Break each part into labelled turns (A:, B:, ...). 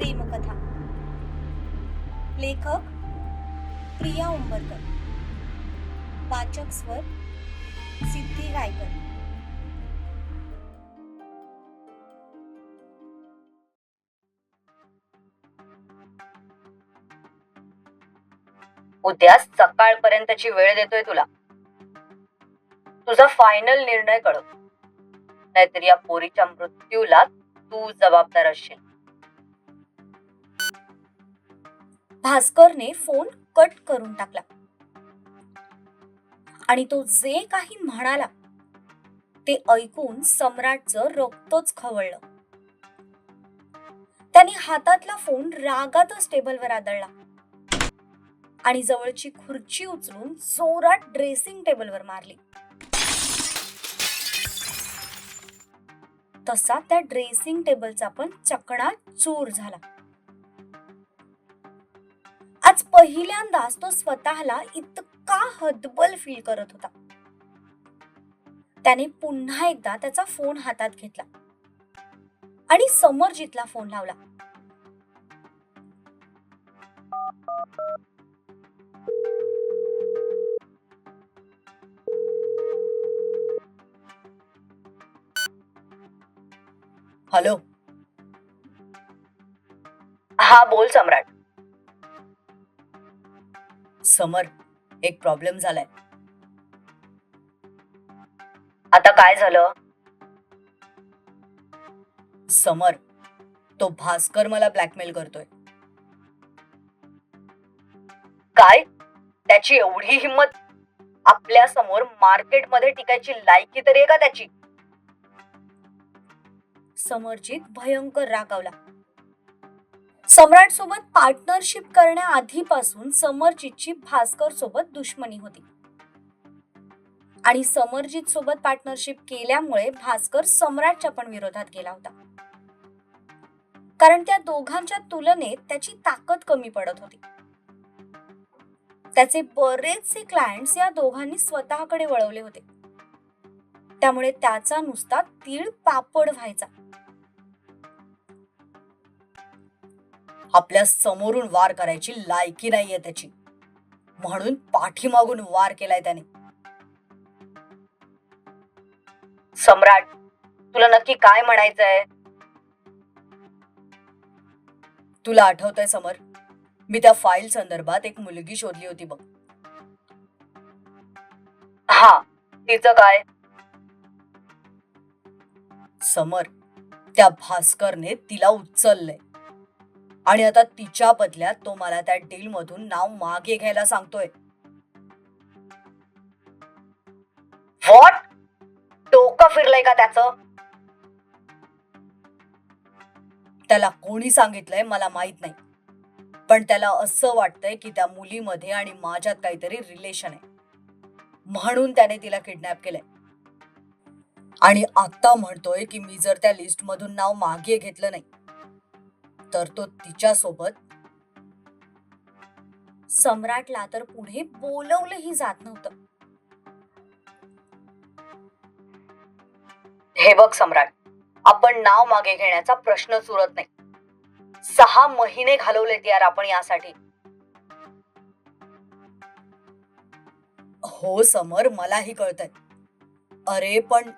A: प्रेमकथा. लेखक प्रिया उंबरकर. वाचक स्वर सिद्धी रायकर
B: उद्या सकाळपर्यंतची वेळ देतोय तुला. तुझा फायनल निर्णय कळव. नाहीतर या पोरीच्या मृत्यूला तू जबाबदार असशील
A: भास्करने फोन कट करून टाकला. आणि तो जे काही म्हणाला ते ऐकून सम्राटचं रक्तच खवळलं. त्याने हातातला फोन रागातच टेबलवर आदळला. आणि जवळची खुर्ची उचलून जोरात ड्रेसिंग टेबलवर मारली. तसा त्या ड्रेसिंग टेबलचा पण चकणा चूर झाला. आज पहिल्यांदाच तो स्वतःला इतका हतबल फील करत होता. त्याने पुन्हा एकदा त्याचा फोन हातात घेतला आणि समरजितला फोन लावला.
B: हॅलो हा बोल सम्राट. समर एक प्रॉब्लेम झालाय. आता काय झालं? समर तो भास्कर मला ब्लॅकमेल करतोय. काय? त्याची एवढी हिंमत आपल्यासमोर मार्केटमध्ये टिकायची लायकी तरी आहे का त्याची?
A: समरजीत भयंकर रागावला सम्राट सोबत पार्टनरशिप करण्याआधीपासून समरजितची भास्कर सोबत दुश्मनी होती. आणि समरजित सोबत पार्टनरशिप केल्यामुळे भास्कर सम्राटच्या पण विरोधात गेला होता. कारण त्या दोघांच्या तुलनेत त्याची ताकद कमी पडत होती. त्याचे बरेचसे क्लायंट्स या दोघांनी स्वतःकडे वळवले होते. त्यामुळे त्याचा नुसता तीळ पापड व्हायचा.
B: आपल्या समोरून वार करायची लायकी नाहीये त्याची. म्हणून पाठीमागून वार केलाय त्याने. सम्राट तुला नक्की काय म्हणायचंय? तुला आठवतंय समर मी त्या फाईल संदर्भात एक मुलगी शोधली होती बघ. हा तिचं काय? समर त्या भास्करने तिला उचललंय. आणि आता तिच्या बदल्यात तो मला त्या डील मधून नाव मागे घ्यायला सांगतोय. व्हॉट डोकं फिरलंय का त्याच? त्याला कोणी सांगितलंय मला माहीत नाही. पण त्याला असं वाटतंय की त्या मुलीमध्ये आणि माझ्यात काहीतरी रिलेशन आहे. म्हणून त्याने तिला किडनॅप केलंय. आणि आता म्हणतोय की मी जर त्या लिस्ट मधून नाव मागे घेतलं नाही तर तो तिच्या सोबत
A: सम्राटला तर पुढे बोलवलंही जात नव्हतं.
B: हे बघ सम्राट आपण नाव मागे घेण्याचा प्रश्नच उरत नाही. सहा महिने घालवलेत यार आपण यासाठी. हो समर मलाही कळतंय. अरे पण.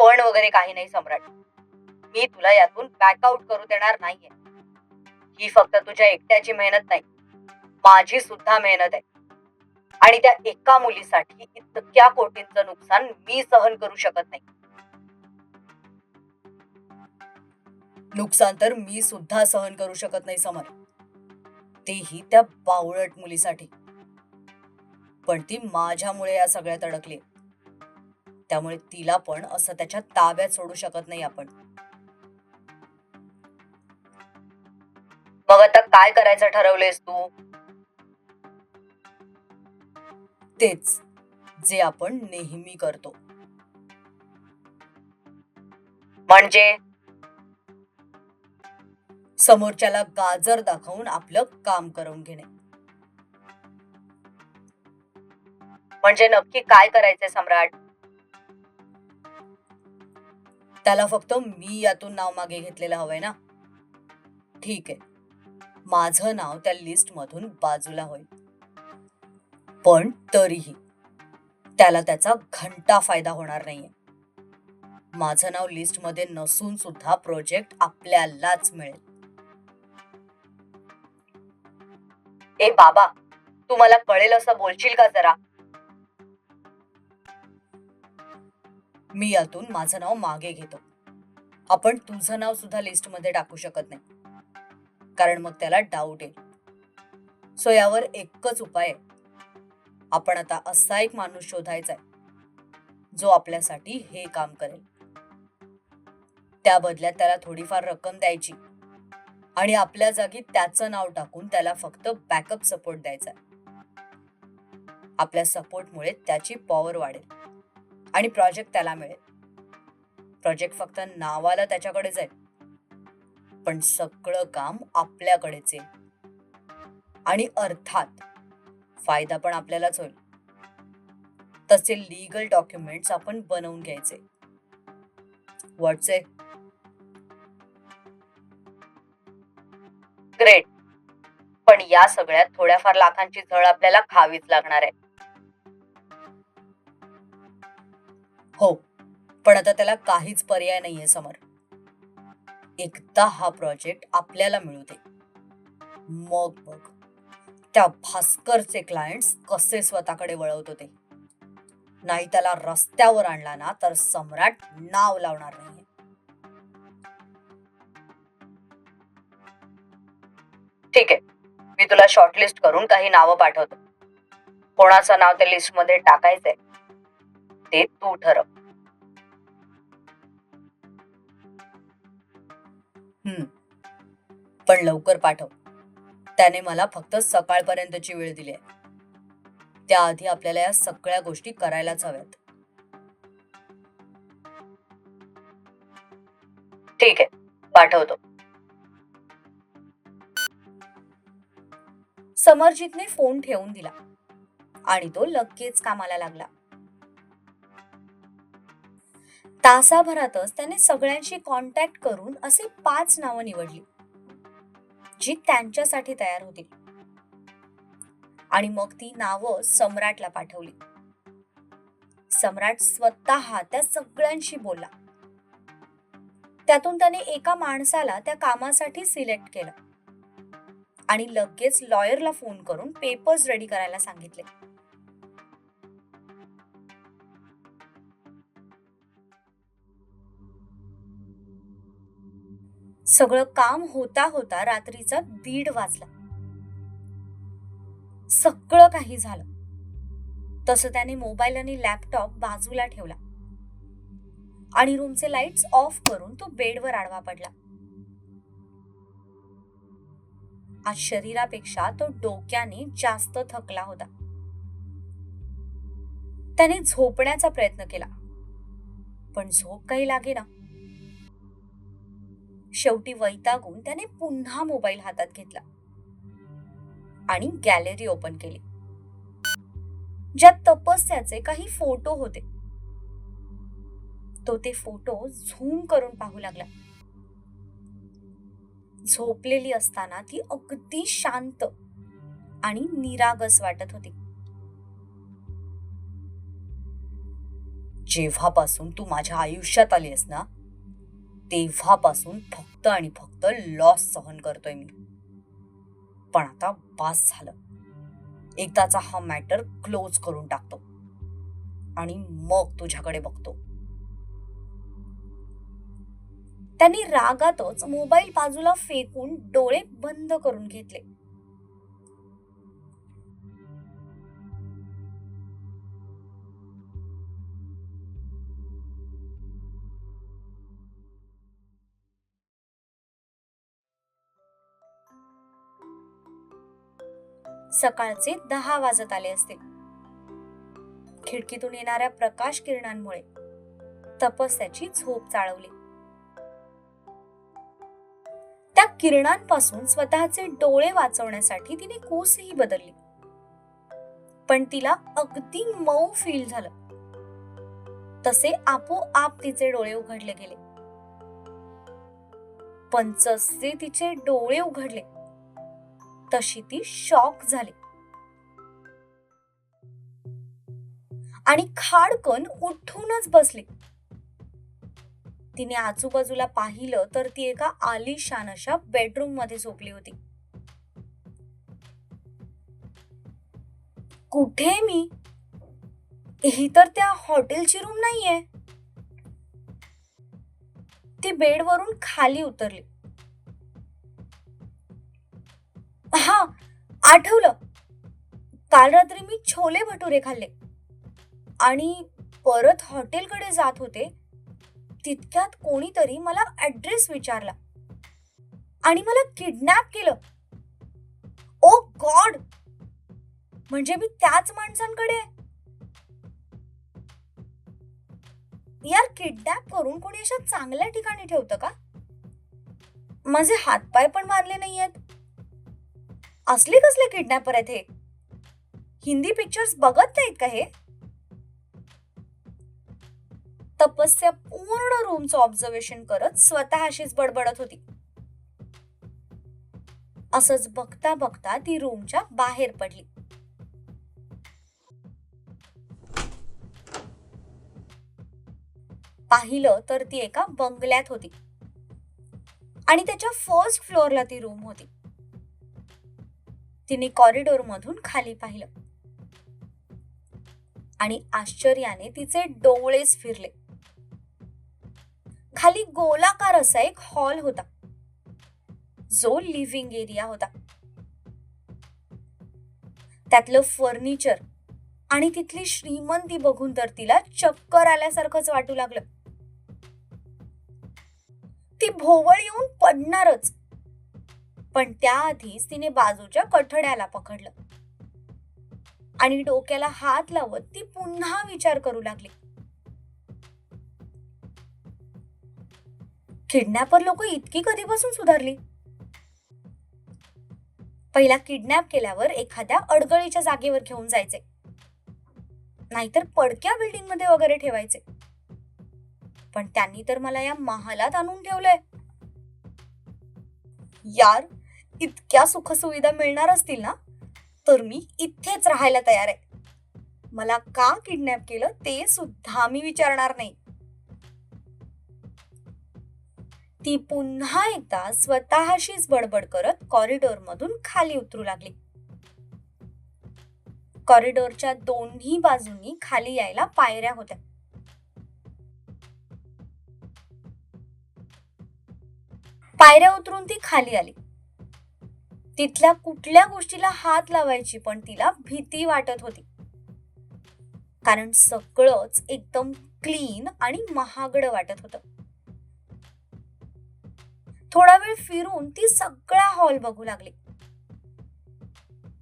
B: पण वगैरे काही नाही सम्राट. मी तुला यातून बॅकआउट करू देणार नाहीये. ही फक्त तुझ्या एकट्याची मेहनत नाही माझी सुद्धा मेहनत आहे. आणि त्या एका मुलीसाठी इतक्या कोटींचं नुकसान मी सहन करू शकत नाही. नुकसान तर मी सुद्धा सहन करू शकत नाही समर तेही त्या बावळट मुलीसाठी. पण ती माझ्यामुळे या सगळ्यात अडकली. त्यामुळे तिला पण असं त्याच्या ताब्यात सोडू शकत नाही आपण. काय करायचं ठरवलेस तू? तेच जे आपण नेहमी करतो. म्हणजे? समोरच्याला गाजर दाखवून आपलं काम करून घेणे. म्हणजे नक्की काय करायचंय सम्राट? त्याला फक्त मी यातून नाव मागे घेतलेलं हवंय ना? ठीक आहे. माझं नाव त्या लिस्टमधून बाजूला होईल. पण तरीही त्याला त्याचा घंटा फायदा होणार नाहीये. माझं नाव लिस्टमध्ये नसून सुद्धा प्रोजेक्ट आपल्यालाच मिळेल. ए बाबा तू मला कळेल असं बोलशील का जरा? मी यातून माझं नाव मागे घेतो. आपण तुझं नाव सुद्धा लिस्टमध्ये टाकू शकत नाही. कारण मग त्याला डाऊट येईल. सो यावर एकच उपाय आहे. आपण आता असा एक माणूस शोधायचा आहे जो आपल्यासाठी हे काम करेल. त्या बदल्यात त्याला थोडीफार रक्कम द्यायची आणि आपल्या जागी त्याचं नाव टाकून त्याला फक्त बॅकअप सपोर्ट द्यायचा आपल्या सपोर्टमुळे त्याची पॉवर वाढेल आणि प्रोजेक्ट त्याला मिळेल. प्रोजेक्ट फक्त नावाला त्याच्याकडे जाईल पण सगळं काम आपल्याकडेच. येईल आणि अर्थात फायदा पण आपल्यालाच होईल. तसे लीगल डॉक्युमेंट्स आपण बनवून घ्यायचे. व्हॉट्सए ग्रेट पण या सगळ्यात थोड्याफार लाखांची झळ आपल्याला खावीच लागणार आहे. हो. पण आता त्याला काहीच पर्याय नाहीये समोर. एकदा हा प्रोजेक्ट आपल्याला मिळू दे. मग बघ त्या भास्करचे क्लायंट्स कसे स्वतःकडे वळवत होते. नाही त्याला रस्त्यावर आणला ना तर सम्राट नाव लावणार नाही ठीक आहे. मी तुला शॉर्टलिस्ट करून काही नावं पाठवतो. कोणाचं नाव त्या लिस्टमध्ये टाकायचंय ते तू ठरव. हम्म. पण लवकर पाठव. त्याने मला फक्त सकाळपर्यंतची वेळ दिली आहे. त्याआधी आपल्याला या सगळ्या गोष्टी करायलाच हव्यात. ठीक आहे. पाठवतो.
A: समरजितने फोन ठेवून दिला. आणि तो लगेच कामाला लागला. तासाभरातच त्याने सगळ्यांशी कॉन्टॅक्ट करून असे पाच नावं निवडली जी त्यांच्यासाठी तयार होती आणि मग ती नावं सम्राटला पाठवली. सम्राट स्वतः त्या सगळ्यांशी बोलला. त्यातून त्याने एका माणसाला त्या कामासाठी सिलेक्ट केलं. आणि लगेच लॉयरला फोन करून पेपर्स रेडी करायला सांगितले. सगळं काम होता होता रात्रीचा दीड वाजला. सगळं काही झालं. तसं त्याने मोबाईल आणि लॅपटॉप बाजूला ठेवला. आणि रूमचे लाईट्स ऑफ करून तो बेडवर आडवा पडला. आज शरीरापेक्षा तो डोक्याने जास्त थकला होता. त्याने झोपण्याचा प्रयत्न केला. पण झोप काही लागे ना. शेवटी वैतागून त्याने पुन्हा मोबाईल हातात घेतला. आणि गॅलरी ओपन केली. ज्यात तपस्याचे काही फोटो होते. तो ते फोटो झूम करून पाहू लागला. झोपलेली असताना ती अगदी शांत आणि निरागस वाटत होती.
B: जेव्हापासून तू माझ्या आयुष्यात आलीस ना तेव्हापासून फक्त आणि फक्त लॉस सहन करतोय मी. पण आता बास झालं. एकदाचा हा मॅटर क्लोज करून टाकतो. आणि मग तुझ्याकडे बघतो.
A: त्यांनी रागातच मोबाईल बाजूला फेकून डोळे बंद करून घेतले. सकाळचे दहा वाजत आले असते. खिडकीतून येणाऱ्या प्रकाश किरणांमुळे तपस्याची झोप चाळवली. त्या किरणांपासून स्वतःचे डोळे वाचवण्यासाठी तिने कोसही बदलली. पण तिला अगदी मऊ फील झालं. तसे आपोआप तिचे डोळे उघडले गेले. पंचसे तिचे डोळे उघडले. तशी ती शॉक झाली. आणि खाडकन उठूनच बसली. तिने आजूबाजूला पाहिलं तर ती एका आलिशान अशा बेडरूममध्ये झोपली होती. कुठे मी? ही तर त्या हॉटेलची रूम नाहीये. ती बेडवरून खाली उतरली. हा आठवलं. काल रात्री मी छोले भटुरे खाल्ले. आणि परत हॉटेलकडे जात होते तितक्यात कोणीतरी मला ऍड्रेस विचारला. आणि मला किडनॅप केलं. Oh ओ गॉड म्हणजे मी त्याच माणसांकडे? यार किडनॅप करून कोणी अशा चांगल्या ठिकाणी ठेवतं का? माझे हातपाय पण मारले नाहीयेत. असले कसले किडनॅपर आहेत हे? हिंदी पिक्चर्स बघत नाहीत का हे? तपस्या पूर्ण रूमचं ऑब्झर्वेशन करत स्वतःशीच बडबडत होती. असंच बघता बघता ती रूमच्या बाहेर पडली. पाहिलं तर ती एका बंगल्यात होती. आणि त्याच्या फर्स्ट फ्लोअरला ती रूम होती. तिने कॉरिडोर मधून खाली पाहिलं. आणि आश्चर्याने तिचे डोळेच फिरले. खाली गोलाकार असा एक हॉल होता. जो लिव्हिंग एरिया होता. त्यातलं फर्निचर आणि तिथली श्रीमंती बघून तर तिला चक्कर आल्यासारखंच वाटू लागलं. ती भोवळ येऊन पडणारच. पण त्याआधीच तिने बाजूच्या कठड्याला पकडलं. आणि डोक्याला हात लावत ती पुन्हा विचार करू लागली. किडनॅपर लोक इतकी कधीपासून सुधारली? पहिला किडनॅप केल्यावर एखाद्या अडगळीच्या जागेवर घेऊन जायचे. नाहीतर पडक्या बिल्डिंगमध्ये वगैरे ठेवायचे. पण त्यांनी तर मला या महालात आणून ठेवलंय. यार इतक्या सुखसुविधा मिळणार असतील ना तर मी इथेच राहायला तयार आहे. मला का किडनॅप केलं ते सुद्धा मी विचारणार नाही. ती पुन्हा एकदा स्वतःशीच बडबड करत कॉरिडोर मधून खाली उतरू लागली. कॉरिडोरच्या दोन्ही बाजूंनी खाली यायला पायऱ्या होत्या. पायऱ्या उतरून ती खाली आली. तिथल्या कुठल्या गोष्टीला हात लावायची पण तिला भीती वाटत होती. कारण सगळंच एकदम क्लीन आणि महागड वाटत होतं. थोडा वेळ फिरून ती सगळा हॉल बघू लागली.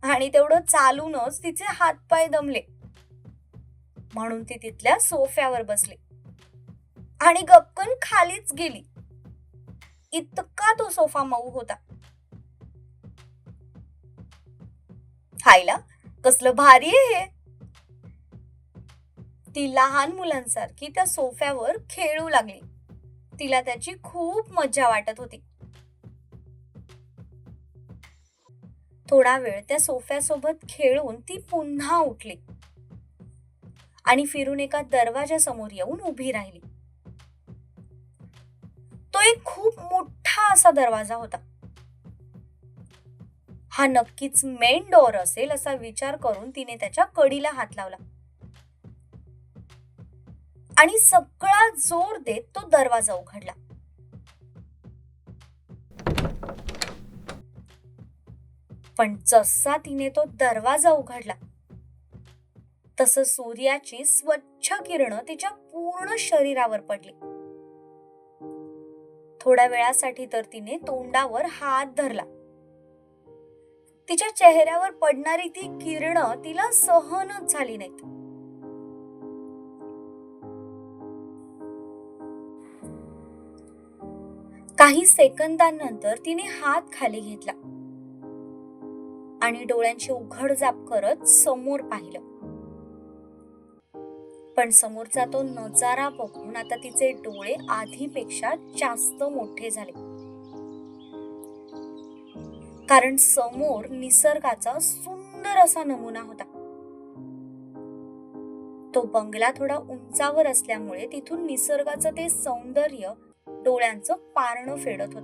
A: आणि तेवढं चालूनच तिचे हातपाय दमले. म्हणून ती तिथल्या सोफ्यावर बसली. आणि गपकन खालीच गेली. इतका तो सोफा मऊ होता. खायला? कसलं भारी आहे हे. ती लहान मुलांसारखी त्या सोफ्यावर खेळू लागली. तिला त्याची खूप मज्जा वाटत होती. थोडा वेळ त्या सोफ्यासोबत खेळून ती पुन्हा उठली. आणि फिरून एका दरवाजासमोर येऊन उभी राहिली. तो एक खूप मोठा असा दरवाजा होता. हा नक्कीच मेन डोअर असेल असा विचार करून तिने त्याच्या कडीला हात लावला. आणि सगळा जोर देत तो दरवाजा उघडला. पण जसा तिने तो दरवाजा उघडला तस सूर्याची स्वच्छ किरण तिच्या पूर्ण शरीरावर पडली. थोड्या वेळासाठी तर तिने तोंडावर हात धरला. तिच्या चेहऱ्यावर पडणारी ती किरण तिला सहनच झाली नाहीत. काही सेकंदांनंतर तिने हात खाली घेतला. आणि डोळ्यांची उघडझाप करत समोर पाहिलं. पण समोरचा तो नजारा बघून आता तिचे डोळे आधीपेक्षा जास्त मोठे झाले. कारण समोर निसर्गाचा सुंदर असा नमुना होता. तो बंगला थोडा उंचावर असल्यामुळे तिथून निसर्गाचं ते सौंदर्य डोळ्यांचं पारणं फेडत होत.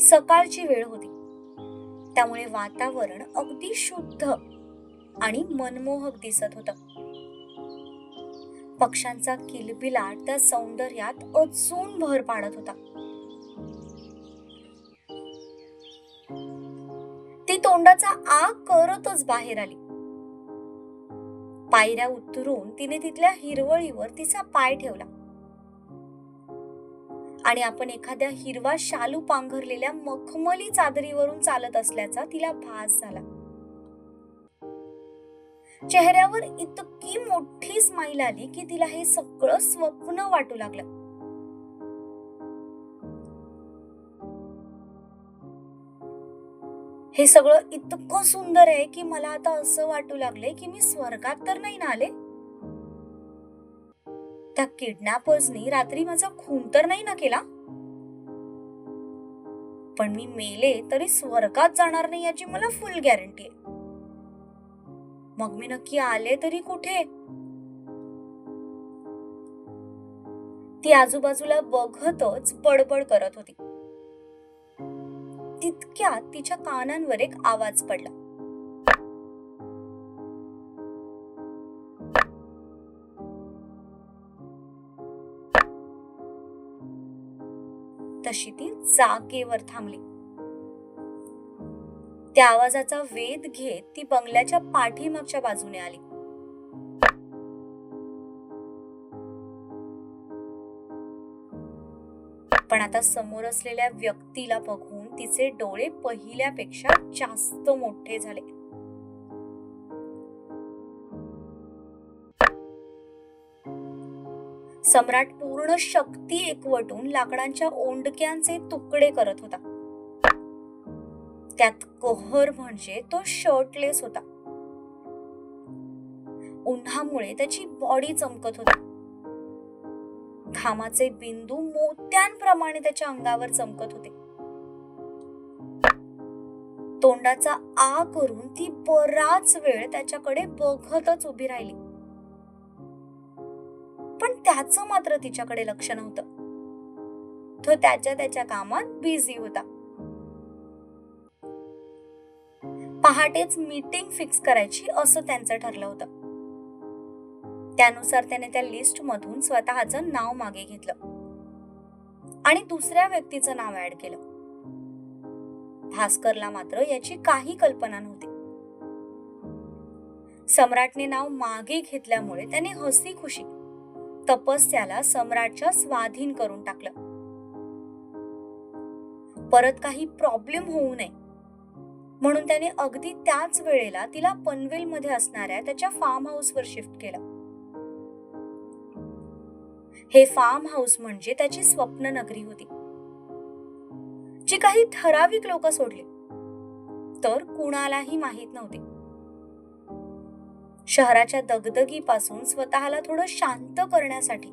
A: सकाळची वेळ होती. त्यामुळे वातावरण अगदी शुद्ध आणि मनमोहक दिसत होत. पक्ष्यांचा किलबिलाट त्या सौंदर्यात अजून भर पाडत होता. तोंडाचा आग करतच बाहेर आली. पायऱ्या उतरून तिने तिथल्या हिरवळीवर तिचा पाय ठेवला. आणि आपण एखाद्या हिरवा शालू पांघरलेल्या मखमली चादरीवरून चालत असल्याचा तिला भास झाला. चेहऱ्यावर इतकी मोठी स्माईल आली की तिला हे सगळं स्वप्न वाटू लागलं. हे सगळं इतकं सुंदर आहे की मला आता असं वाटू लागले की मी स्वर्गात तर नाही ना आले. त्या किडनॅपर्सनी रात्री माझा खून तर नाही ना केला? पण मी मेले तरी स्वर्गात जाणार नाही याची मला फुल गॅरंटी आहे. मग मी नक्की आले तरी कुठे? ती आजूबाजूला बघतच बडबड करत होती. तितक्यात तिच्या कानांवर एक आवाज पडला. तशी ती जागेवर थांबली. त्या आवाजाचा वेध घेत ती बंगल्याच्या पाठीमागच्या बाजूने आली. पण आता समोर असलेल्या व्यक्तीला बघून तिचे डोळे पहिल्यापेक्षा जास्त मोठे झाले. सम्राट पूर्ण शक्ती एकवटून लाकडांच्या ओंडक्यांचे तुकडे करत होता. त्यात कहर म्हणजे तो शर्टलेस होता. उन्हामुळे त्याची बॉडी चमकत होती. घामाचे बिंदू मोत्यांप्रमाणे त्याच्या अंगावर चमकत होते. तोंडाचा आ करून ती बराच वेळ त्याच्याकडे बघतच उभी राहिली. पण त्याचं मात्र तिच्याकडे लक्ष नव्हतं. तो त्याच्या त्याच्या कामात बिझी होता. पहाटेच मीटिंग फिक्स करायची असं त्यांचं ठरलं होतं. त्यानुसार त्याने त्या लिस्ट मधून स्वतःचं नाव मागे घेतलं. आणि दुसऱ्या व्यक्तीचं नाव ऍड केलं. भास्करला मात्र याची काही कल्पना नव्हती. सम्राटने नाव मागे घेतल्यामुळे त्याने हसी खुशी तपस्याला सम्राटच्या स्वाधीन करून टाकलं. परत काही प्रॉब्लेम होऊ नये म्हणून त्याने अगदी त्याच वेळेला तिला पनवेल मध्ये असणाऱ्या त्याच्या फार्म हाऊसवर शिफ्ट केलं. हे फार्म हाऊस म्हणजे त्याची स्वप्न नगरी होती. जी काही ठराविक लोक सोडली. तर कुणालाही माहीत नव्हती. शहराच्या दगदगीपासून स्वतःला थोडं शांत करण्यासाठी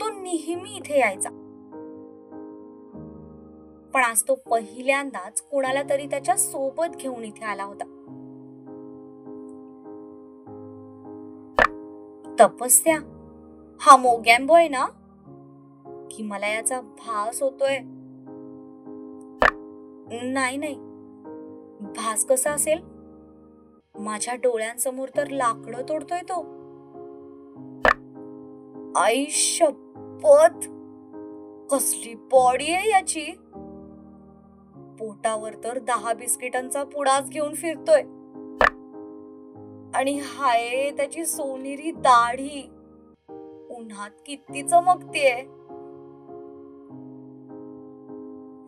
A: तो नेहमी इथे यायचा. पण आज तो पहिल्यांदाच कोणाला तरी त्याच्या सोबत घेऊन इथे आला होता. तपस्या. हा मोगॅम्बो आहे ना? की मला याचा भास होतोय. नाही नाही. भास कसा असेल? माझ्या डोळ्यांसमोर तर लाकडं तोडतोय तो. आई शपथ! कसली बॉडी आहे याची? पोटावर तर दहा बिस्किटांचा पुडाच घेऊन फिरतोय. आणि हाय त्याची सोनेरी दाढी. उन्हात किती चमकतीये.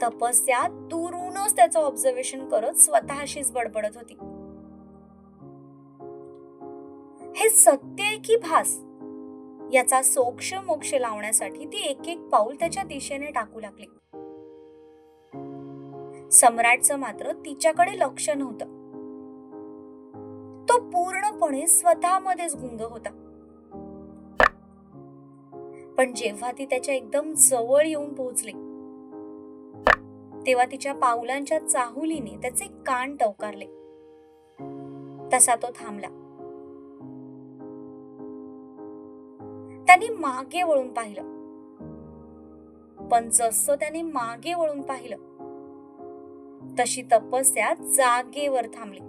A: तपस्या दुरूनच त्याचं ऑब्झर्वेशन करत स्वतःशीच बडबडत होती. हे सत्य आहे की भास? याचा सोक्ष मोक्ष लावण्यासाठी ती एक एक पाऊल त्याच्या दिशेने टाकू लागली. सम्राटचं मात्र तिच्याकडे लक्ष नव्हतं. तो पूर्णपणे स्वतःमध्येच गुंग होता. पण जेव्हा ती त्याच्या एकदम जवळ येऊन पोहोचली तेव्हा तिच्या पावलांच्या चाहुलीने त्याचे कान टवकारले. तसा तो थांबला. त्यांनी मागे वळून पाहिलं. पण जसं त्याने मागे वळून पाहिलं तशी तपस्या जागेवर थांबली.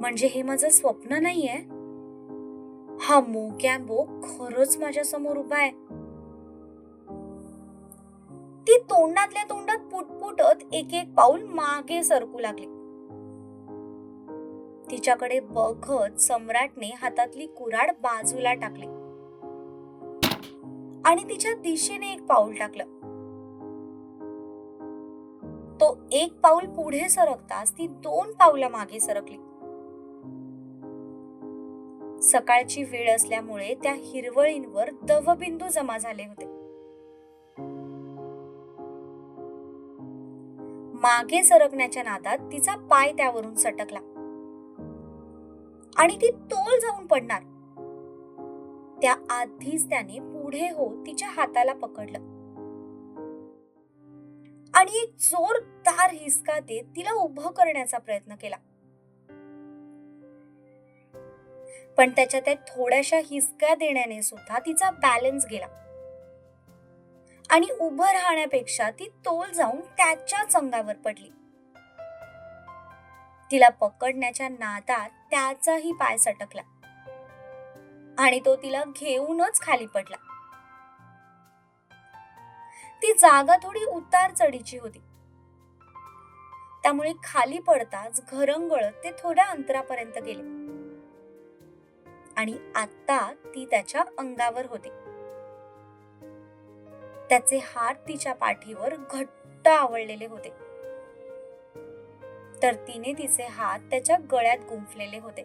A: म्हणजे हे माझं स्वप्न नाहीये? हा मोकॅम्बो खरंच माझ्यासमोर उभा आहे. ती तोंडातल्या तोंडात पुटपुटत एक एक पाऊल मागे सरकू लागली. तिच्याकडे बघत सम्राटने हातातली कुराड बाजूला टाकली. आणि तिच्या दिशेने एक पाऊल टाकलं. तो एक पाऊल पुढे सरकताच ती दोन पावलं मागे सरकली. सकाळची वेळ असल्यामुळे त्या हिरवळींवर दवबिंदू जमा झाले होते. मागे सरकण्याच्या नादात तिचा पाय त्यावरून सटकला. आणि ती तोल जाऊन पडणार. त्या आधीच त्याने पुढे होत तिच्या हाताला पकडलं. आणि एक जोरदार हिसका देत तिला उभं करण्याचा प्रयत्न केला. पण त्याच्या त्या थोड्याशा हिसक्या देण्याने सुद्धा तिचा बॅलन्स गेला. आणि उभं राहण्यापेक्षा ती तोल जाऊन त्याच्याच अंगावर पडली. तिला पकडण्याच्या नादात त्याचाही पाय सटकला. आणि तो तिला घेऊनच खाली पडला. ती जागा थोडी उतार चढीची होती. त्यामुळे खाली पडताच घरंगळत ते थोड्या अंतरापर्यंत गेले. आणि आता ती त्याच्या अंगावर होती. त्याचे हात तिच्या पाठीवर घट्ट आवळलेले होते. तर तिने तिचे हात त्याच्या गळ्यात गुंफलेले होते.